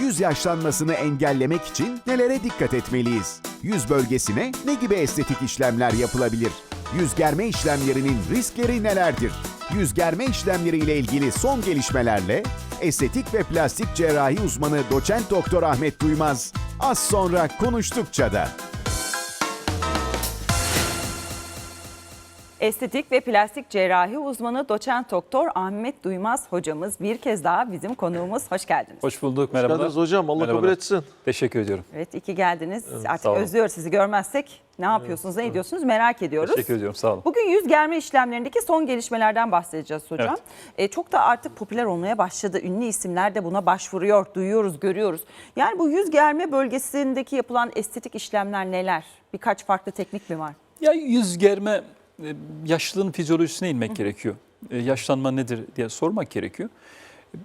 Yüz yaşlanmasını engellemek için nelere dikkat etmeliyiz? Yüz bölgesine ne gibi estetik işlemler yapılabilir? Yüz germe işlemlerinin riskleri nelerdir? Yüz germe işlemleriyle ilgili son gelişmelerle estetik ve plastik cerrahi uzmanı doçent doktor Ahmet Duymaz az sonra konuştukça da. Estetik ve plastik cerrahi uzmanı doçent doktor Ahmet Duymaz hocamız bir kez daha bizim konuğumuz. Hoş geldiniz. Hoş bulduk, Hoş merhabalar. geldiniz hocam. Allah kabul Merhabalar. etsin. Teşekkür ediyorum. Evet iki geldiniz. Artık sağ olun. özlüyoruz sizi görmezsek ne yapıyorsunuz, ne ediyorsunuz merak ediyoruz. Teşekkür ediyorum, sağ olun. Bugün yüz germe işlemlerindeki son gelişmelerden bahsedeceğiz hocam. Evet. E, çok da artık popüler olmaya başladı. Ünlü isimler de buna başvuruyor, duyuyoruz, görüyoruz. Yani bu yüz germe bölgesindeki yapılan estetik işlemler neler? Birkaç farklı teknik mi var? Ya yüz germe, yaşlılığın fizyolojisine inmek gerekiyor. E, Yaşlanma nedir diye sormak gerekiyor.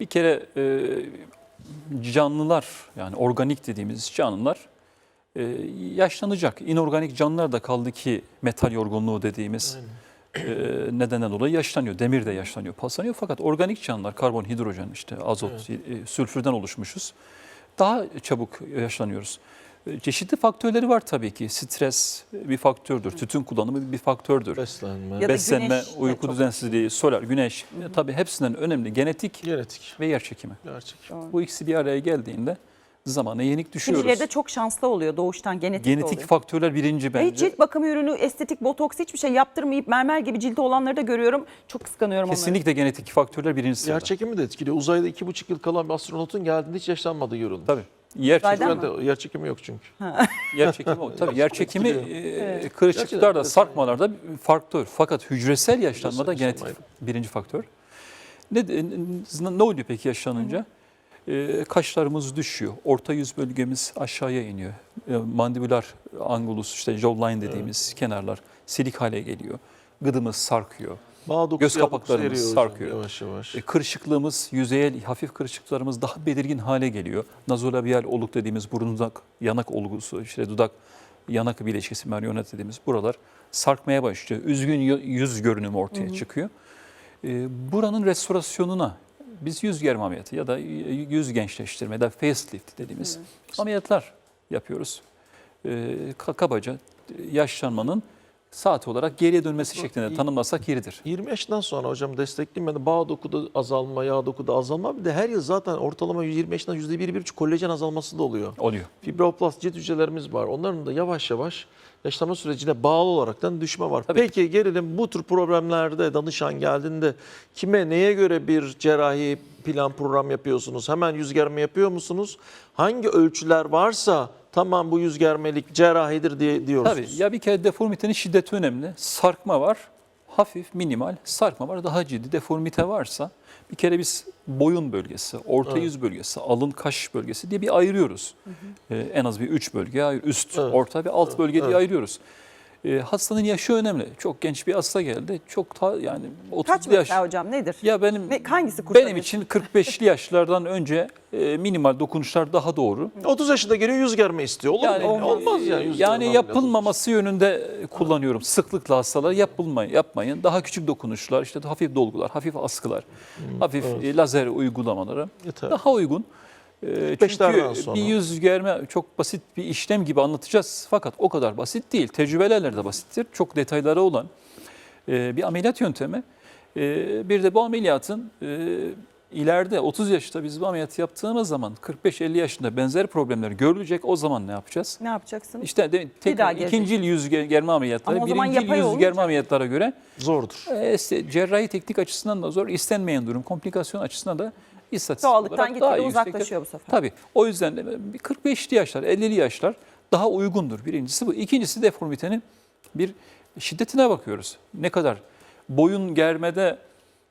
Bir kere e, canlılar, yani organik dediğimiz canlılar e, yaşlanacak. İnorganik canlılar da kaldı ki metal yorgunluğu dediğimiz e, nedenden dolayı yaşlanıyor. Demir de yaşlanıyor, paslanıyor. Fakat organik canlılar, karbon, hidrojen, işte azot, e, sülfürden oluşmuşuz. Daha çabuk yaşlanıyoruz. Çeşitli faktörleri var tabii ki. Stres bir faktördür, tütün kullanımı bir faktördür. Beslenme. Ya da Beslenme, güneş de uyku çok düzensizliği, solar, güneş tabii hepsinden önemli genetik Genetik. ve yer çekimi. Gerçek. Bu ikisi bir araya geldiğinde zamana yenik düşüyoruz. Kimileri de çok şanslı oluyor doğuştan genetik, de Genetik oluyor. faktörler birinci Ve bence. cilt bakım ürünü, estetik, botoks hiçbir şey yaptırmayıp mermer gibi cildi olanları da görüyorum. Çok kıskanıyorum onları. Kesinlikle genetik faktörler birinci sırada. Yer çekimi de etkiliyor. Uzayda iki buçuk yıl kalan bir astronotun geldiğinde hiç yaşlanmadığı görüldü. Tabii. Yer çekimi, de yer çekimi yok çünkü. yer çekimi, o. tabii yer çekimi e, kırışıklıklarda, sarkmalarda bir faktör. Fakat hücresel yaşlanmada Hücresel genetik yaşlanmaydı. birinci faktör. Ne, ne, ne oluyor peki yaşlanınca? E, kaşlarımız düşüyor. Orta yüz bölgemiz aşağıya iniyor. E, mandibüler angulus işte jawline dediğimiz kenarlar silik hale geliyor. Gıdımız sarkıyor. Bağ dokusu Göz kapaklarımız eriyor hocam, sarkıyor. Yavaş yavaş. E, kırışıklığımız, yüzeyel hafif kırışıklıklarımız daha belirgin hale geliyor. Nazolabiyal oluk dediğimiz burundak, yanak olgusu, işte dudak, yanak bileşkesi, marionet dediğimiz buralar sarkmaya başlıyor. Üzgün yü- yüz görünümü ortaya çıkıyor. E, buranın restorasyonuna biz yüz germe ameliyatı ya da yüz gençleştirme ya da facelift dediğimiz ameliyatlar yapıyoruz. E, ka- kabaca yaşlanmanın saat olarak geriye dönmesi şeklinde tanımlasak yeridir. 20 yaşından sonra hocam destekleyeyim ben de bağ dokuda azalma, yağ dokuda azalma. Bir de her yıl zaten ortalama 20 yaşından %1-1,5 kollajen azalması da oluyor. Oluyor. Fibroblast cilt hücrelerimiz var. Onların da yavaş yavaş yaşlanma sürecine bağlı olaraktan düşme var. Tabii. Peki gelelim bu tür problemlerde danışan geldiğinde kime neye göre bir cerrahi plan program yapıyorsunuz? Hemen yüz germe yapıyor musunuz? Hangi ölçüler varsa tamam bu yüz germelik cerrahidir diye diyorsunuz. Tabii ya bir kere deformitenin şiddeti önemli. Sarkma var, hafif minimal sarkma var. Daha ciddi deformite varsa bir kere biz boyun bölgesi, orta Evet. yüz bölgesi, alın kaş bölgesi diye bir ayırıyoruz. Ee, en az bir üç bölge ayır, üst, Evet. orta ve alt bölge diye Evet. ayırıyoruz. Ee, hastanın yaşı önemli. Çok genç bir hasta geldi. Çok ta, yani 30 Kaç yaş. mesela hocam nedir? Ya benim Ne- hangisi kurtarır? benim için 45'li yaşlardan önce e, minimal dokunuşlar daha doğru. 30 yaşında geliyor yüz germe istiyor. Olur Yani, mu? Olmaz yani. Yüz yani yapılmaması yönünde kullanıyorum. Sıklıkla hastalar yapılmayın, yapmayın. Daha küçük dokunuşlar, işte hafif dolgular, hafif askılar, hafif e, lazer uygulamaları Yeter. daha uygun. E, Beşlerden Çünkü sonra. bir yüz germe çok basit bir işlem gibi anlatacağız. Fakat o kadar basit değil. Tecrübelerle de basittir. Çok detayları olan e, bir ameliyat yöntemi. E, Bir de bu ameliyatın e, ileride 30 yaşta biz bu ameliyatı yaptığımız zaman 45-50 yaşında benzer problemler görülecek. O zaman ne yapacağız? Ne yapacaksın? İşte de, tekrar ikinci yüz ger- germe ameliyatları, Ama birinci yüz olunca- germe ameliyatlara göre Zordur. e, cerrahi teknik açısından da zor, istenmeyen durum, komplikasyon açısından da istatistik Doğallıktan olarak daha gitgide yüksekte. uzaklaşıyor bu sefer. Tabii. O yüzden de bir 45'li yaşlar, 50'li yaşlar daha uygundur. Birincisi bu. İkincisi deformitenin bir şiddetine bakıyoruz. Ne kadar boyun germede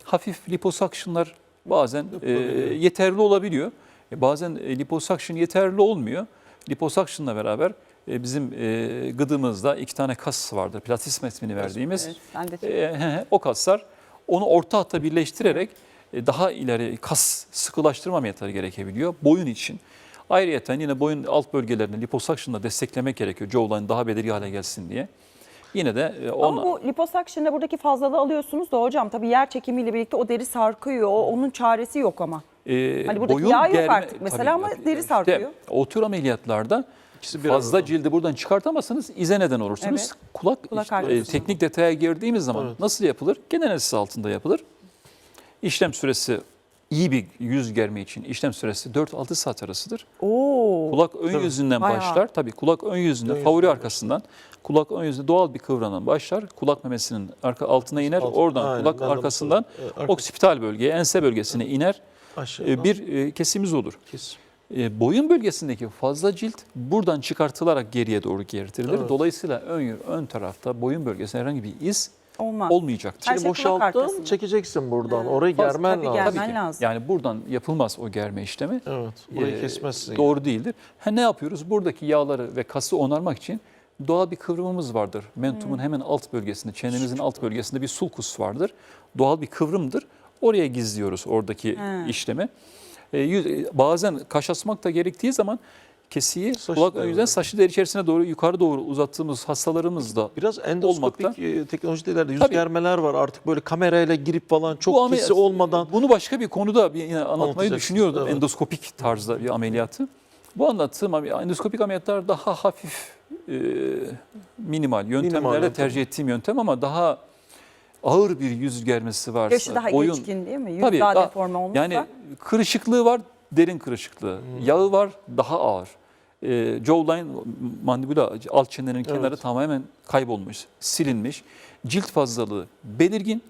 hafif liposuction'lar bazen e, yeterli olabiliyor. E, bazen e, liposuction yeterli olmuyor. Liposuction'la beraber e, bizim e, gıdımızda iki tane kas vardır. Platysma ismini verdiğimiz. Evet, ben de E, he, he, o kaslar onu orta hatta birleştirerek daha ileri kas sıkılaştırma ameliyatları gerekebiliyor boyun için. Ayrıca yine boyun alt bölgelerini liposuction'la desteklemek gerekiyor. Jawline daha belirgin hale gelsin diye. Yine de e, Ama ona, bu liposuction'da buradaki fazlalığı alıyorsunuz da hocam tabii yer çekimiyle birlikte o deri sarkıyor. O, onun çaresi yok ama. e, Hani buradaki boyun yağ yok germe- artık mesela ama Tabii, deri işte sarkıyor. O tür ameliyatlarda İkisi bir fazla cildi buradan çıkartamazsanız ize neden olursunuz. Evet. Kulak, Kulak işte, e, teknik detaya girdiğimiz zaman Evet. nasıl yapılır? Genel altında yapılır. İşlem süresi iyi bir yüz germe için işlem süresi 4-6 saat arasıdır. Oo. Kulak ön Tabii. yüzünden Bayağı. başlar. Tabii kulak ön yüzünde Ön favori yüzünden arkasından. Kulak ön yüzünde doğal bir kıvranan başlar. Kulak memesinin arka altına iner. Alt- Oradan Aynen, kulak arkasından e, arka- oksipital bölgeye, ense bölgesine iner. Aşağıdan E, bir e, kesimiz olur. kes. E, boyun bölgesindeki fazla cilt buradan çıkartılarak geriye doğru geritirilir. Evet. Dolayısıyla ön, ön tarafta boyun bölgesinde herhangi bir iz Olmaz. olmayacaktır. Her Şimdi şey kulak boşalttın arkasında. çekeceksin buradan. Evet. Orayı Fazla- germen Tabii lazım. germen Tabii ki. lazım. Yani buradan yapılmaz o germe işlemi. Evet. Burayı Ee, kesmezsin. Doğru değildir. Ha, ne yapıyoruz? Buradaki yağları ve kası onarmak için doğal bir kıvrımımız vardır. Mentumun hemen alt bölgesinde, çenemizin alt bölgesinde bir sulkus vardır. Doğal bir kıvrımdır. Oraya gizliyoruz oradaki işlemi. Ee, yüz- bazen kaş asmak da gerektiği zaman kesiyi Saç kulak ön yüzden saçlı deri içerisine doğru yukarı doğru uzattığımız hastalarımız da Biraz endoskopik olmakta. e, teknolojide ileride yüz Tabii. germeler var artık böyle kamerayla girip falan çok Bu kesi olmadan. Bunu başka bir konuda bir anlatmayı düşünüyordum. evet. Endoskopik tarzda bir ameliyatı. Bu anlattığım endoskopik ameliyatlar daha hafif, e, minimal yöntemlerle yöntem. tercih ettiğim yöntem ama daha ağır bir yüz germesi varsa, Yaşı daha boyun, geçkin değil mi? Yüz Tabii, daha daha- deforme olmuşsa. yani kırışıklığı var, derin kırışıklığı. Hmm. Yağı var, daha ağır. E, jawline, mandibula, alt çenenin kenarı Evet. tamamen kaybolmuş, silinmiş. Cilt fazlalığı belirgin.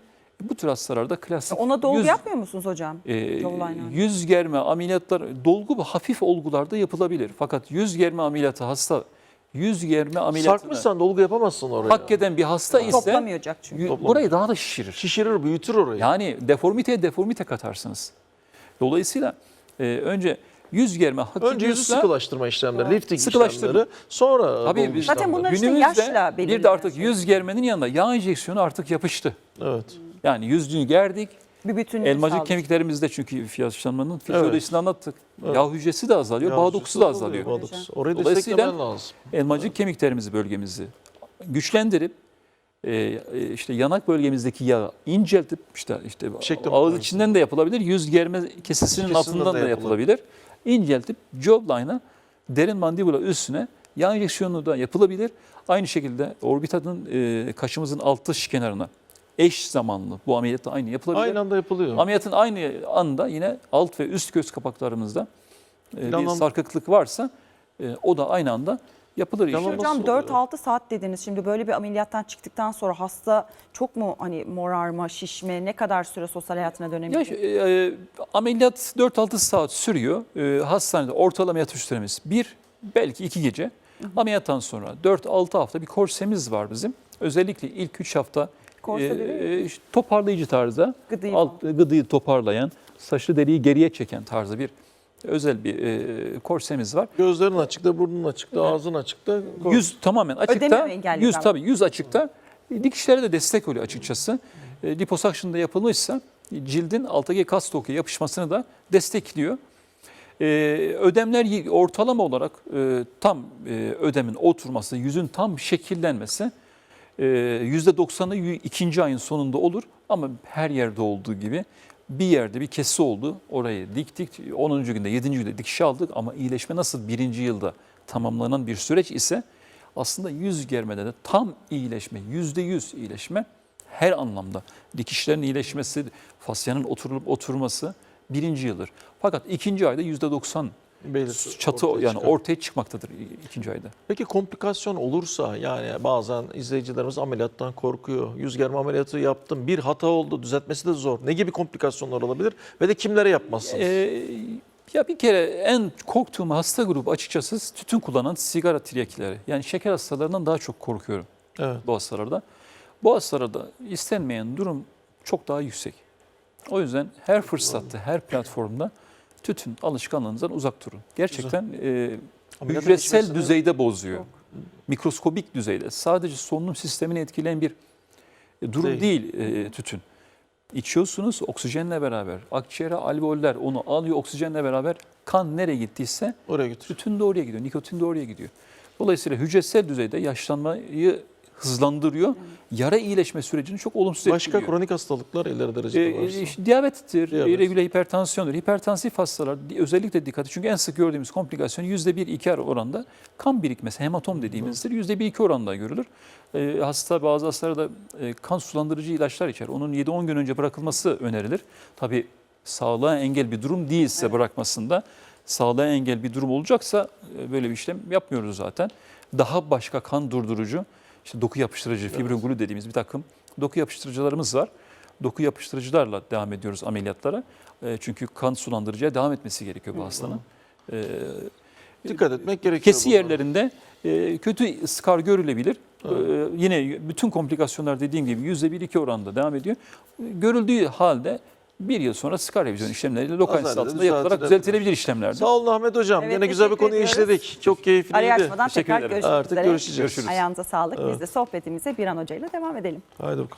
Bu tür hastalarda klasik Ona dolgu yüz- yapmıyor musunuz hocam? ee, Jawline'a. yüz germe ameliyatlar dolgu hafif olgularda yapılabilir. Fakat yüz germe ameliyatı hasta yüz germe ameliyatına Sarkmışsan dolgu yapamazsın oraya. hak eden bir hasta ise Toplamayacak çünkü. Toplamıyor. burayı daha da şişirir. Şişirir, büyütür orayı. Yani deformiteye deformite katarsınız. Dolayısıyla e, önce yüz germe hak Önce yüzü sıkılaştırma işlemleri, lifting Sıkılaştırma. işlemleri, sonra Tabii biz- Zaten bunlar işte günümüzde yaşla bir belirlenen de artık şey. yüz germenin yanında yağ enjeksiyonu artık yapıştı. Evet. Yani yüzünü gerdik. bir bütünlük Elmacık kemiklerimizde çünkü yaşlanmanın fizyolojisini anlattık. Evet. Yağ hücresi de azalıyor, bağ dokusu da azalıyor. Bağ dokusu. Orayı Dolayısıyla- desteklemen lazım. elmacık kemiklerimizi bölgemizi güçlendirip e, e, işte yanak bölgemizdeki yağı inceltip işte işte Şekli ağız içinden de yapılabilir, yüz germe kesesinin altından de da yapılabilir. İnceltip jawline'a derin mandibula üstüne yağ enjeksiyonu da yapılabilir. Aynı şekilde orbitanın e, kaşımızın alt dış kenarına eş zamanlı bu ameliyat da aynı yapılabilir. Aynı anda yapılıyor. Ameliyatın aynı anda yine alt ve üst göz kapaklarımızda e, bir sarkıklık varsa e, o da aynı anda yapılır inşallah. Hocam Nasıl oluyor? 4-6 saat dediniz. Şimdi böyle bir ameliyattan çıktıktan sonra hasta çok mu hani morarma, şişme, ne kadar süre sosyal hayatına Ya, dönebilecek? e, ameliyat 4-6 saat sürüyor. E, hastanede ortalama yatış süremiz 1 belki 2 gece. Ameliyattan sonra 4-6 hafta bir korsemiz var bizim. Özellikle ilk 3 hafta e, e, işte toparlayıcı tarzda Gıdıyı alt gıdıyı toparlayan, saçlı deriyi geriye çeken tarzda bir özel bir e, korsemiz var. Gözlerin açıkta, burnun açıkta, ağzın açıkta. Yüz tamamen açıkta. Ödememi engelleyen Yüz var. tabii yüz açıkta. Dikişlere de destek oluyor açıkçası. E, liposuction'da yapılmışsa cildin alttaki kas dokuya yapışmasını da destekliyor. E, ödemler y- ortalama olarak e, tam e, ödemin oturması, yüzün tam şekillenmesi e, %90'ı y- ikinci ayın sonunda olur. Ama her yerde olduğu gibi bir yerde bir kesi oldu. Orayı diktik. 10. günde 7. günde dikiş aldık ama iyileşme nasıl birinci yılda tamamlanan bir süreç ise aslında yüz germede de tam iyileşme, yüzde yüz iyileşme her anlamda. Dikişlerin iyileşmesi, fasyanın oturulup oturması birinci yıldır. Fakat ikinci ayda yüzde doksan Belirti çatı ortaya yani çıkar. ortaya çıkmaktadır ikinci ayda. Peki komplikasyon olursa yani bazen izleyicilerimiz ameliyattan korkuyor. Yüz germe ameliyatı yaptım. Bir hata oldu. Düzeltmesi de zor. Ne gibi komplikasyonlar olabilir? Ve de kimlere yapmazsınız? Ee, ya bir kere en korktuğum hasta grubu açıkçası tütün kullanan sigara tiryakileri. Yani şeker hastalarından daha çok korkuyorum evet. bu hastalarda. Bu hastalarda istenmeyen durum çok daha yüksek. O yüzden her fırsatta, her platformda tütün alışkanlığınızdan uzak durun. Gerçekten e, hücresel düzeyde bozuyor. Mikroskobik düzeyde. Sadece solunum sistemini etkileyen bir e, durum Değil. değil, e, tütün. İçiyorsunuz oksijenle beraber. Akciğere alveoller onu alıyor oksijenle beraber. Kan nereye gittiyse Oraya götür. tütün de oraya gidiyor, nikotin de oraya gidiyor. Dolayısıyla hücresel düzeyde yaşlanmayı hızlandırıyor. Yara iyileşme sürecini çok olumsuz Başka etkiliyor. kronik hastalıklar ileri derecede Ee, varsa. işte diyabettir, Diyabet. regüle hipertansiyondur. Hipertansif hastalar özellikle dikkati çünkü en sık gördüğümüz komplikasyon %1-2 oranda kan birikmesi, hematom dediğimizdir. %1-2 oranda görülür. Ee, hasta bazı hastalarda e, kan sulandırıcı ilaçlar içer. Onun 7-10 gün önce bırakılması önerilir. Tabii sağlığa engel bir durum değilse bırakmasında sağlığa engel bir durum olacaksa e, böyle bir işlem yapmıyoruz zaten. Daha başka kan durdurucu, işte doku yapıştırıcı, fibroglu dediğimiz bir takım doku yapıştırıcılarımız var. Doku yapıştırıcılarla devam ediyoruz ameliyatlara. E, çünkü kan sulandırıcıya devam etmesi gerekiyor bu hastanın. E, Dikkat etmek gerekiyor. Kesi yerlerinde e, kötü skar görülebilir. E, yine bütün komplikasyonlar dediğim gibi %1-2 oranda devam ediyor. Görüldüğü halde bir yıl sonra skar revizyon işlemleriyle lokal altında yapılarak düzeltilebilir. işlemlerdir. Sağ olun Ahmet Hocam. Evet, Yine güzel bir ediyoruz. işledik. Çok keyifliydi. Araya açmadan tekrar ederim. görüşmek Artık üzere. görüşeceğiz. Görüşürüz. Ayağınıza sağlık. Biz de sohbetimize bir an hocayla devam edelim. Haydi bakalım.